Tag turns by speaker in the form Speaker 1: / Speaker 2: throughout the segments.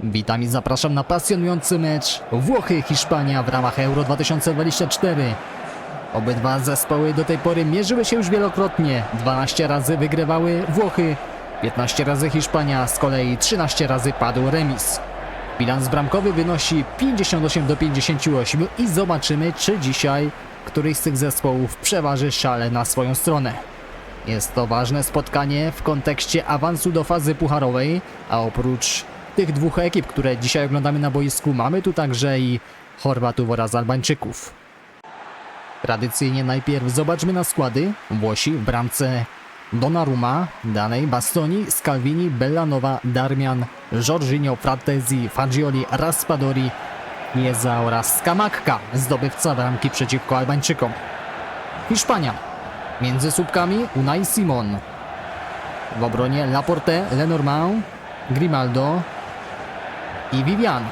Speaker 1: Witam i zapraszam na pasjonujący mecz Włochy-Hiszpania w ramach Euro 2024. Obydwa zespoły do tej pory mierzyły się już wielokrotnie. 12 razy wygrywały Włochy, 15 razy Hiszpania, z kolei 13 razy padł remis. Bilans bramkowy wynosi 58 do 58 i zobaczymy, czy dzisiaj któryś z tych zespołów przeważy szale na swoją stronę. Jest to ważne spotkanie w kontekście awansu do fazy pucharowej, a oprócz tych dwóch ekip, które dzisiaj oglądamy na boisku, mamy tu także i Chorwatów oraz Albańczyków. Tradycyjnie najpierw zobaczmy na składy. Włosi w bramce Donnarumma, dalej Bastoni, Scalvini, Bellanova, Darmian, Jorginho, Fratesi, Fagioli, Raspadori, Chiesa oraz Skamakka, zdobywca bramki przeciwko Albańczykom. Hiszpania. Między słupkami Unai Simon. W obronie Laporte, Lenormand, Grimaldo i Vivian.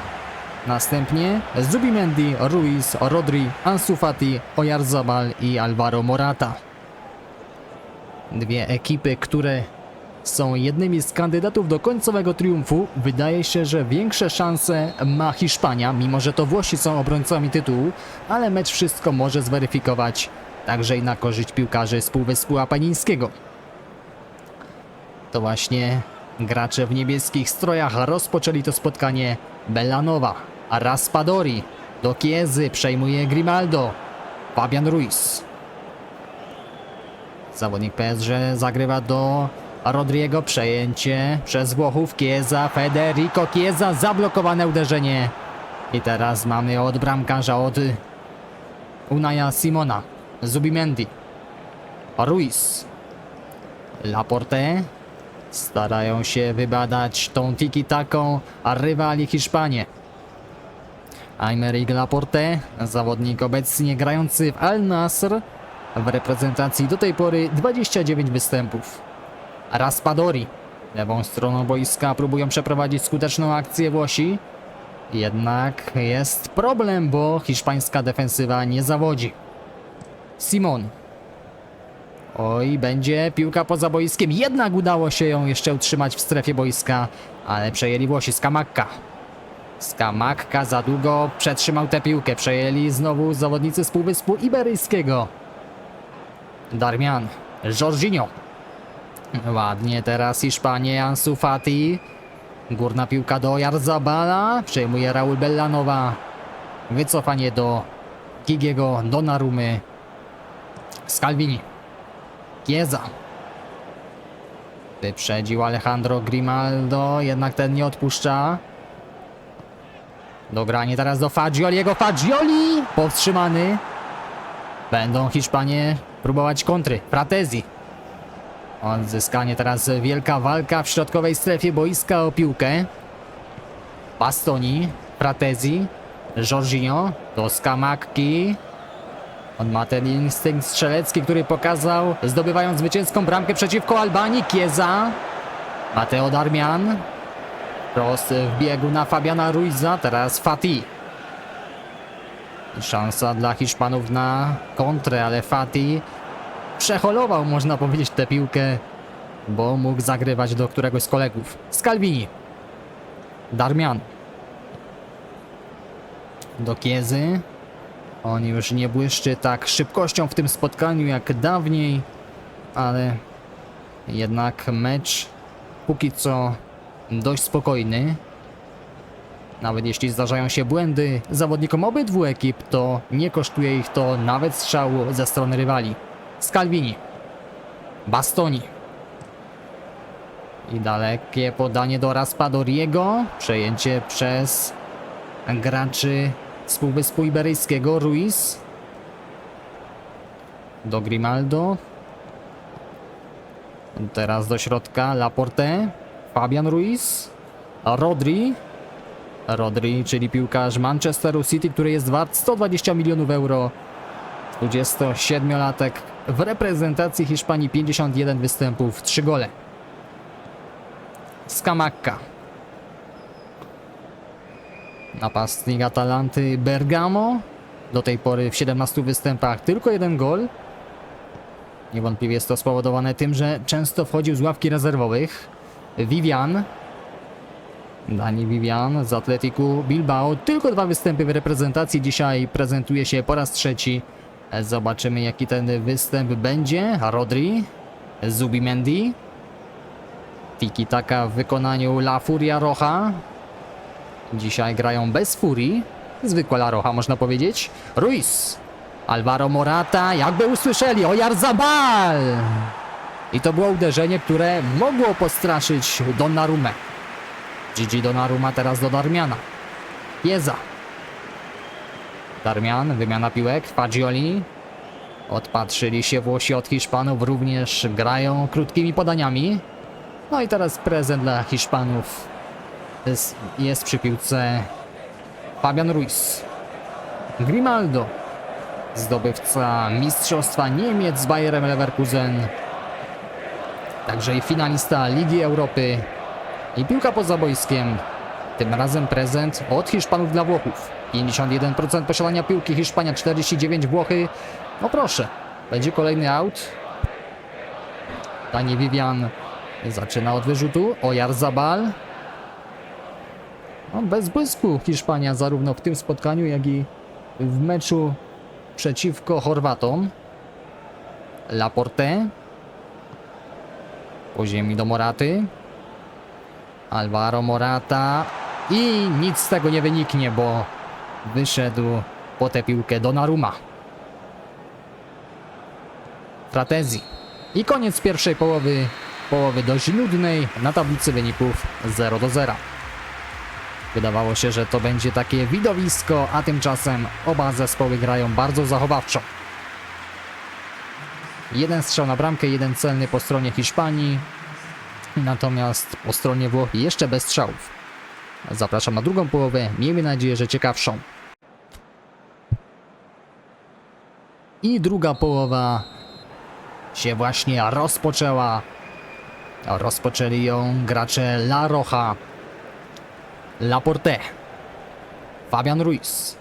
Speaker 1: Następnie Zubimendi, Ruiz, Rodri, Ansu Fati, Oyarzabal i Alvaro Morata. Dwie ekipy, które są jednymi z kandydatów do końcowego triumfu. Wydaje się, że większe szanse ma Hiszpania, mimo że to Włosi są obrońcami tytułu, ale mecz wszystko może zweryfikować także i na korzyść piłkarzy z Półwyspu Apenińskiego. To właśnie gracze w niebieskich strojach rozpoczęli to spotkanie. Bellanova, Raspadori, do Kiezy przejmuje Grimaldo, Fabian Ruiz. Zawodnik PSG zagrywa do Rodriego, przejęcie przez Włochów, Chiesa, Federico Chiesa, zablokowane uderzenie. I teraz mamy od bramkarza, od Unaja Simona, Zubimendi, Ruiz, Laporte, Starają się wybadać tą tiki-taką, a rywali Hiszpanie. Aymeric Laporte, zawodnik obecnie grający w Al Nasr, w reprezentacji do tej pory 29 występów. Raspadori, lewą stroną boiska próbują przeprowadzić skuteczną akcję Włosi. Jednak jest problem, bo hiszpańska defensywa nie zawodzi. Simon, Oj, będzie piłka poza boiskiem. Jednak udało się ją jeszcze utrzymać w strefie boiska, ale przejęli Włosi Skamakka. Skamakka za długo przetrzymał tę piłkę. Przejęli znowu zawodnicy z Półwyspu Iberyjskiego. Darmian, Jorginho. Ładnie teraz Hiszpanie, Ansu Fati. Górna piłka do Jarzabala. Przejmuje Raul Bellanowa. Wycofanie do Gigiego Donnarumy. Scalvini. Chiesa. Wyprzedził Alejandro Grimaldo, jednak ten nie odpuszcza. Dogranie teraz do Fagioliego. Fagioli! Powstrzymany. Będą Hiszpanie próbować kontry. Fratezi. Odzyskanie teraz wielka walka w środkowej strefie boiska o piłkę. Bastoni, Fratezi, Jorginho, do Skamakki. On ma ten instynkt strzelecki, który pokazał, zdobywając zwycięską bramkę przeciwko Albanii. Chiesa, Mateo Darmian, Cross w biegu na Fabiana Ruiza, teraz Fati. Szansa dla Hiszpanów na kontrę, ale Fati przeholował, można powiedzieć, tę piłkę, bo mógł zagrywać do któregoś z kolegów. Scalvini. Darmian. Do Kiezy. On już nie błyszczy tak szybkością w tym spotkaniu jak dawniej, ale jednak mecz póki co dość spokojny. Nawet jeśli zdarzają się błędy zawodnikom obydwu ekip, to nie kosztuje ich to nawet strzału ze strony rywali. Scalvini. Bastoni. I dalekie podanie do Raspadoriego. Przejęcie przez graczy z Półwyspu Iberyjskiego. Ruiz. Do Grimaldo. Teraz do środka Laporte. Fabian Ruiz. Rodri. Rodri, czyli piłkarz Manchesteru City, który jest wart 120 milionów euro. 27-latek w reprezentacji Hiszpanii 51 występów, 3 gole. Skamakka. Napastnik Atalanty Bergamo. Do tej pory w 17 występach tylko jeden gol. Niewątpliwie jest to spowodowane tym, że często wchodził z ławki rezerwowych. Vivian. Dani Vivian z Atletiku Bilbao. Tylko dwa występy w reprezentacji. Dzisiaj prezentuje się po raz trzeci. Zobaczymy jaki ten występ będzie. Rodri, Zubimendi. Tiki taka w wykonaniu La Furia Rocha. Dzisiaj grają bez furii. Zwykła La Rocha można powiedzieć. Ruiz. Alvaro Morata, jakby usłyszeli, Oyarzabal! I to było uderzenie, które mogło postraszyć Donnarumę. Gigi Donnarumma teraz do Darmiana. Jeza. Darmian, wymiana piłek, Fagioli. Odpatrzyli się Włosi od Hiszpanów, również grają krótkimi podaniami. No i teraz prezent dla Hiszpanów jest, jest przy piłce Fabian Ruiz. Grimaldo, zdobywca Mistrzostwa Niemiec z Bayerem Leverkusen. Także i finalista Ligi Europy i piłka poza boiskiem. Tym razem prezent od Hiszpanów dla Włochów. 51% posiadania piłki, Hiszpania 49, Włochy. No proszę, będzie kolejny aut. Dani Vivian zaczyna od wyrzutu. Oyarzabal. No, bez błysku Hiszpania zarówno w tym spotkaniu, jak i w meczu przeciwko Chorwatom. Laporte. Po ziemi do Moraty. Alvaro Morata. I nic z tego nie wyniknie, bo wyszedł po tę piłkę Donnarumma. Fratezi. I koniec pierwszej połowy. Połowy dość nudnej na tablicy wyników 0 do 0. Wydawało się, że to będzie takie widowisko, a tymczasem oba zespoły grają bardzo zachowawczo. Jeden strzał na bramkę, jeden celny po stronie Hiszpanii, natomiast po stronie Włoch jeszcze bez strzałów. Zapraszam na drugą połowę, miejmy nadzieję, że ciekawszą. I druga połowa się właśnie rozpoczęła. Rozpoczęli ją gracze La Roja, Laporte, Fabian Ruiz.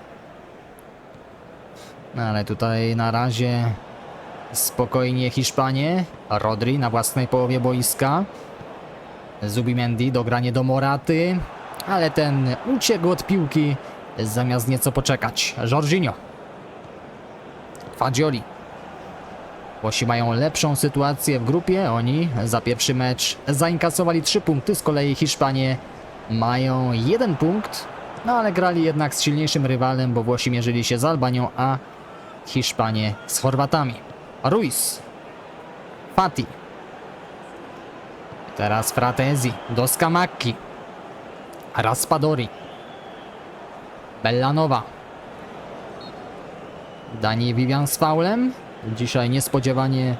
Speaker 1: No ale tutaj na razie spokojnie Hiszpanie. Rodri na własnej połowie boiska. Zubimendi dogranie do Moraty, ale ten uciekł od piłki zamiast nieco poczekać. Jorginho. Fagioli. Włosi mają lepszą sytuację w grupie. Oni za pierwszy mecz zainkasowali 3 punkty, z kolei Hiszpanie mają jeden punkt, no ale grali jednak z silniejszym rywalem, bo Włosi mierzyli się z Albanią, a Hiszpanie z Chorwatami. Ruiz. Fati. Teraz Fratezi do Skamacki. Raspadori. Bellanova. Dani Vivian z faulem. Dzisiaj niespodziewanie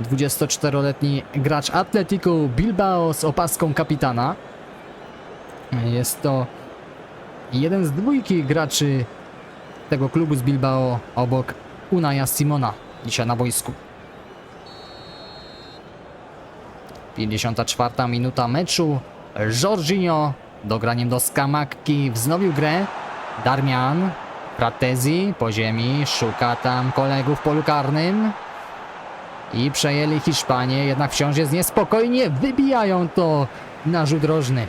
Speaker 1: 24-letni gracz Atletico Bilbao z opaską kapitana. Jest to jeden z dwójki graczy tego klubu z Bilbao obok Unaja Simona dzisiaj na boisku. 54 minuta meczu. Jorginho dograniem do Skamakki wznowił grę. Darmian, Fratezi po ziemi, szuka tam kolegów w polu karnym. I przejęli Hiszpanię, jednak wciąż jest niespokojnie, wybijają to na rzut rożny.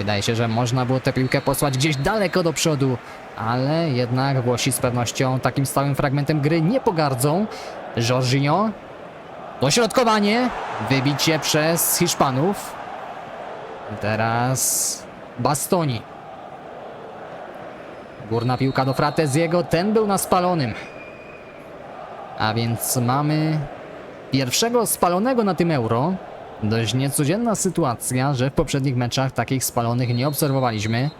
Speaker 1: Wydaje się, że można było tę piłkę posłać gdzieś daleko do przodu, ale jednak Włosi z pewnością takim stałym fragmentem gry nie pogardzą. Jorginho, dośrodkowanie, wybicie przez Hiszpanów. Teraz Bastoni. Górna piłka do Frateziego, ten był na spalonym. A więc mamy pierwszego spalonego na tym euro. Dość niecodzienna sytuacja, że w poprzednich meczach takich spalonych nie obserwowaliśmy.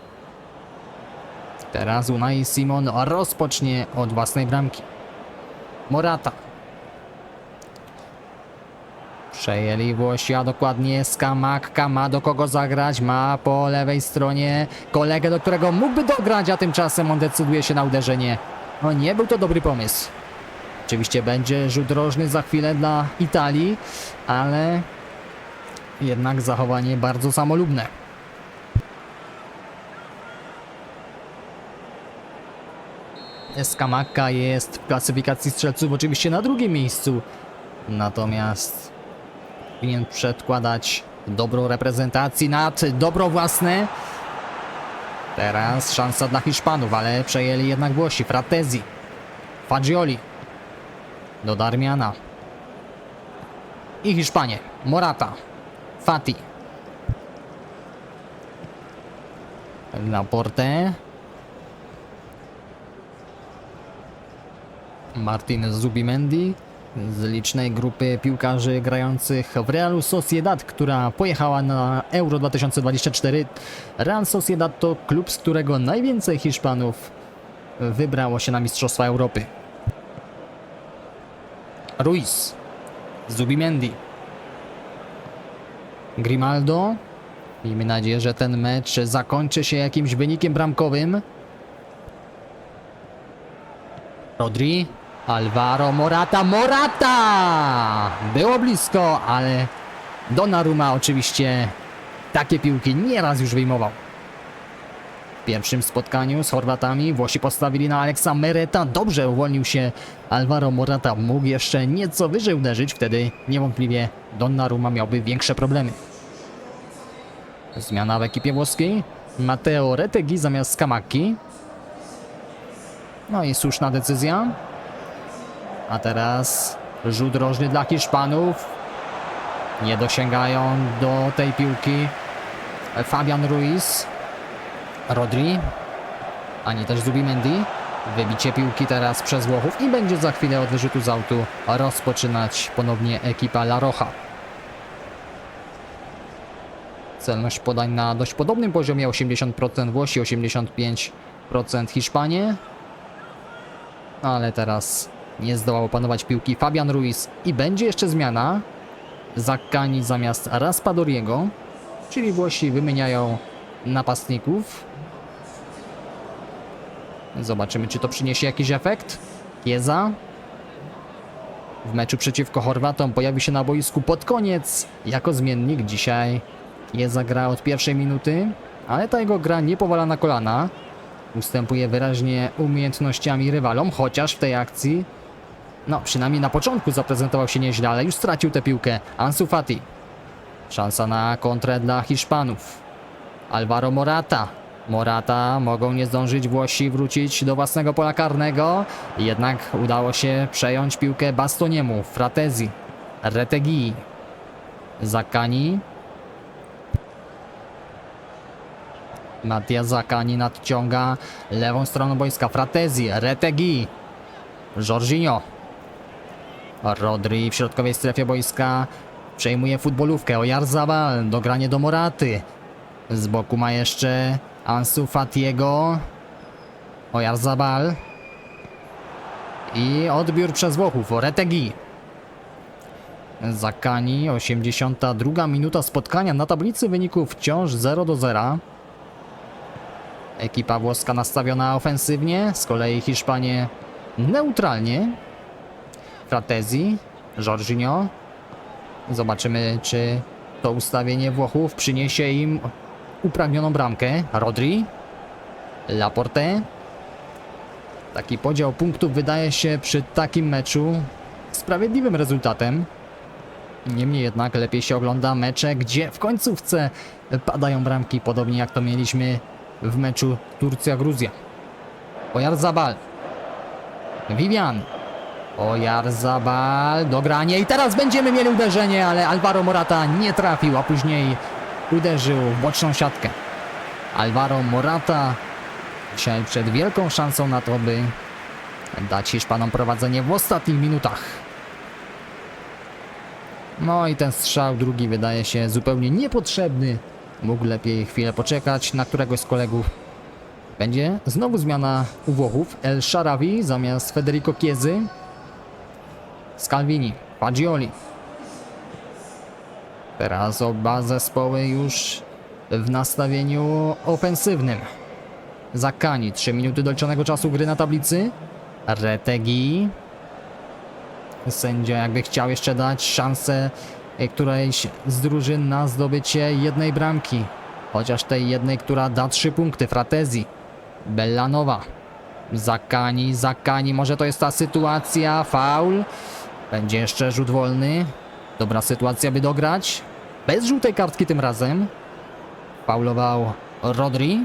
Speaker 1: Teraz Unai Simon rozpocznie od własnej bramki. Morata. Przejęli Włosi, a dokładnie Skamakka ma do kogo zagrać, ma po lewej stronie kolegę, do którego mógłby dograć, a tymczasem on decyduje się na uderzenie. No nie był to dobry pomysł. Oczywiście będzie rzut rożny za chwilę dla Italii, ale jednak zachowanie bardzo samolubne. Skamakka jest w klasyfikacji strzelców oczywiście na drugim miejscu, natomiast powinien przedkładać dobro reprezentacji nad dobro własne. Teraz szansa dla Hiszpanów, ale przejęli jednak Włosi. Fratezi. Fagioli. Do Darmiana. I Hiszpanie. Morata. Fati. Laporte. Martin Zubimendi z licznej grupy piłkarzy grających w Realu Sociedad, która pojechała na Euro 2024. Real Sociedad to klub, z którego najwięcej Hiszpanów wybrało się na Mistrzostwa Europy. Ruiz, Zubimendi, Grimaldo. Miejmy nadzieję, że ten mecz zakończy się jakimś wynikiem bramkowym. Rodri, Alvaro Morata, Morata! Było blisko, ale Donnarumma oczywiście takie piłki nieraz już wyjmował. W pierwszym spotkaniu z Chorwatami Włosi postawili na Aleksa Mereta. Dobrze uwolnił się Alvaro Morata. Mógł jeszcze nieco wyżej uderzyć, wtedy niewątpliwie Donnarumma miałby większe problemy. Zmiana w ekipie włoskiej. Matteo Retegi zamiast Kamaki. No i słuszna decyzja. A teraz rzut rożny dla Hiszpanów. Nie dosięgają do tej piłki Fabian Ruiz, Rodri, ani też Zubimendi. Wybicie piłki teraz przez Włochów i będzie za chwilę od wyrzutu z autu rozpoczynać ponownie ekipa La Roja. Celność podań na dość podobnym poziomie 80% Włosi, 85% Hiszpanie. Ale teraz nie zdołał opanować piłki Fabian Ruiz i będzie jeszcze zmiana. Zakkani zamiast Raspadoriego, czyli Włosi wymieniają napastników. Zobaczymy, czy to przyniesie jakiś efekt. Kieza. W meczu przeciwko Chorwatom pojawi się na boisku pod koniec jako zmiennik. Dzisiaj Kieza gra od pierwszej minuty, ale ta jego gra nie powala na kolana. Ustępuje wyraźnie umiejętnościami rywalom, chociaż w tej akcji, no przynajmniej na początku zaprezentował się nieźle, ale już stracił tę piłkę. Ansu Fati. Szansa na kontrę dla Hiszpanów. Alvaro Morata. Morata mogą nie zdążyć Włosi wrócić do własnego pola karnego. Jednak udało się przejąć piłkę Bastoniemu, Fratezi, Retegi, Zakani. Mattia Zakani nadciąga lewą stroną boiska. Fratezi, Retegi, Jorginho. Rodri w środkowej strefie boiska przejmuje futbolówkę. Ojarzabal, dogranie do Moraty. Z boku ma jeszcze Ansu Fatiego. Ojarzabal. I odbiór przez Włochów. Retegi. Zakani, 82 minuta spotkania. Na tablicy wyników wciąż 0 do 0. Ekipa włoska nastawiona ofensywnie, z kolei Hiszpanie neutralnie. Fratezi, Jorginho. Zobaczymy, czy to ustawienie Włochów przyniesie im upragnioną bramkę. Rodri, Laporte. Taki podział punktów wydaje się przy takim meczu sprawiedliwym rezultatem. Niemniej jednak lepiej się ogląda mecze, gdzie w końcówce padają bramki, podobnie jak to mieliśmy w meczu Turcja-Gruzja. Ojarzabal. Vivian. Ojarzabal. Dogranie. I teraz będziemy mieli uderzenie, ale Alvaro Morata nie trafił, a później uderzył w boczną siatkę. Alvaro Morata dzisiaj przed wielką szansą na to, by dać Hiszpanom prowadzenie w ostatnich minutach. No i ten strzał drugi wydaje się zupełnie niepotrzebny. Mógł lepiej chwilę poczekać na któregoś z kolegów. Będzie znowu zmiana u Włochów. El Sharawi zamiast Federico Chiezy. Scalvini, Fagioli. Teraz oba zespoły już w nastawieniu ofensywnym. Zakani, 3 minuty doliczonego czasu gry na tablicy. Retegi. Sędzia jakby chciał jeszcze dać szansę którejś z drużyn na zdobycie jednej bramki. Chociaż tej jednej, która da 3 punkty. Fratezi. Bellanowa. Zakani, Zakani. Może to jest ta sytuacja. Faul. Będzie jeszcze rzut wolny. Dobra sytuacja, by dograć. Bez żółtej kartki tym razem. Faulował Rodri.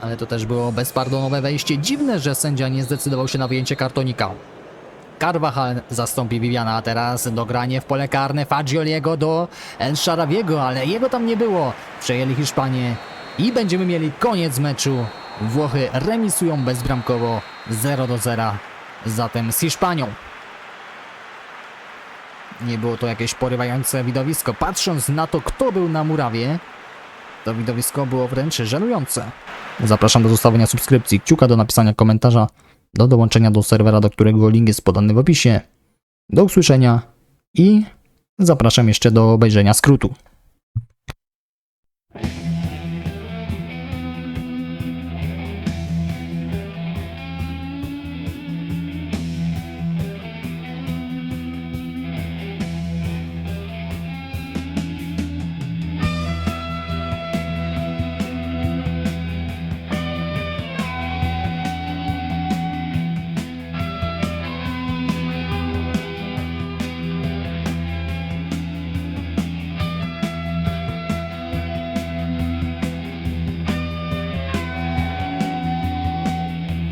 Speaker 1: Ale to też było bezpardonowe wejście. Dziwne, że sędzia nie zdecydował się na wyjęcie kartonika. Carvajal zastąpi Viviana, a teraz dogranie w pole karne Fagioliego do El Sharawiego, ale jego tam nie było. Przejęli Hiszpanię i będziemy mieli koniec meczu. Włochy remisują bezbramkowo 0 do 0 zatem z Hiszpanią. Nie było to jakieś porywające widowisko. Patrząc na to, kto był na murawie, to widowisko było wręcz żenujące. Zapraszam do zostawienia subskrypcji, kciuka do napisania komentarza, do dołączenia do serwera, do którego link jest podany w opisie. Do usłyszenia i zapraszam jeszcze do obejrzenia skrótu.